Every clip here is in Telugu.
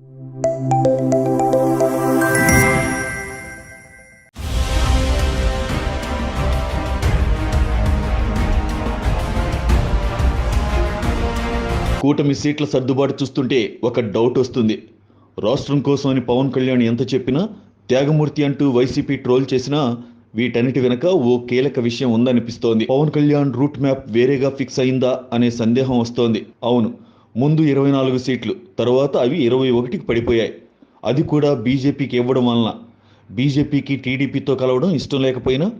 కూటమి సీట్ల సర్దుబాటు చూస్తుంటే ఒక డౌట్ వస్తుంది. రాష్ట్రం కోసమని పవన్ కళ్యాణ్ ఎంత చెప్పినా త్యాగమూర్తి అంటూ వైసీపీ ట్రోల్ చేసినా వీటన్నిటి వెనుక ఓ కీలక విషయం ఉందనిపిస్తోంది. పవన్ కళ్యాణ్ రూట్ మ్యాప్ వేరేగా ఫిక్స్ అయిందా అనే సందేహం వస్తోంది. అవును ముందు ఇరవై నాలుగు సీట్లు తర్వాత అవి ఇరవై ఒకటికి పడిపోయాయి. అది కూడా బీజేపీకి ఇవ్వడం వలన. బీజేపీకి టీడీపీతో కలవడం ఇష్టం లేకపోయినా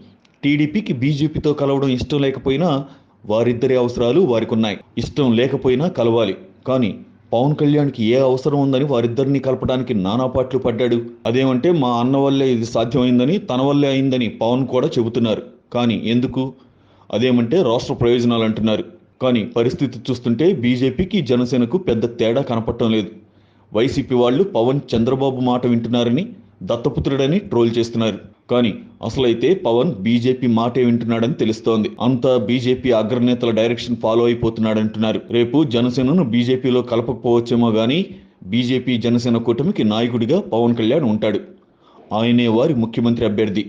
టీడీపీకి బీజేపీతో కలవడం ఇష్టం లేకపోయినా వారిద్దరి అవసరాలు వారికి ఉన్నాయి ఇష్టం లేకపోయినా కలవాలి. కానీ పవన్ కళ్యాణ్కి ఏ అవసరం ఉందని వారిద్దరిని కలపడానికి నానాపాట్లు పడ్డాడు. అదేమంటే మా అన్న వల్లే ఇది సాధ్యమైందని తన వల్లే అయిందని పవన్ కూడా చెబుతున్నారు. కానీ ఎందుకు? అదేమంటే రాష్ట్ర ప్రయోజనాలు అంటున్నారు. కానీ పరిస్థితి చూస్తుంటే బీజేపీకి జనసేనకు పెద్ద తేడా కనపడటం లేదు. వైసీపీ వాళ్ళు పవన్ చంద్రబాబు మాట వింటున్నారని దత్తపుత్రుడని ట్రోల్ చేస్తున్నారు. కానీ అసలైతే పవన్ బీజేపీ మాటే వింటున్నాడని తెలుస్తోంది. అంతా బీజేపీ అగ్రనేతల డైరెక్షన్ ఫాలో అయిపోతున్నాడంటున్నారు. రేపు జనసేనను బీజేపీలో కలపకపోవచ్చేమో కానీ బీజేపీ జనసేన కూటమికి నాయకుడిగా పవన్ కళ్యాణ్ ఉంటాడు. ఆయనే వారి ముఖ్యమంత్రి అభ్యర్థి.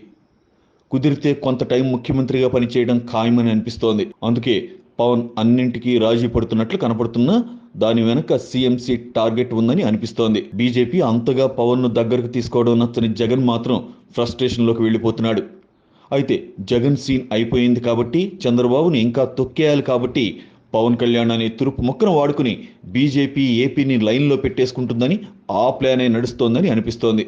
కుదిరితే కొంత టైం ముఖ్యమంత్రిగా పనిచేయడం ఖాయమని అనిపిస్తోంది. అందుకే పవన్ అన్నింటికీ రాజీ పడుతున్నట్లు కనపడుతున్నా దాని వెనక సీఎంసీ టార్గెట్ ఉందని అనిపిస్తోంది. బీజేపీ అంతగా పవన్ను దగ్గరకు తీసుకోవడం నచ్చని జగన్ మాత్రం ఫ్రస్ట్రేషన్లోకి వెళ్ళిపోతున్నాడు. అయితే జగన్ సీన్ అయిపోయింది కాబట్టి చంద్రబాబుని ఇంకా తొక్కేయాలి కాబట్టి పవన్ కళ్యాణ్ అనే తురుపు మొక్కను వాడుకుని బీజేపీ ఏపీని లైన్లో పెట్టేసుకుంటుందని ఆ ప్లానే నడుస్తోందని అనిపిస్తోంది.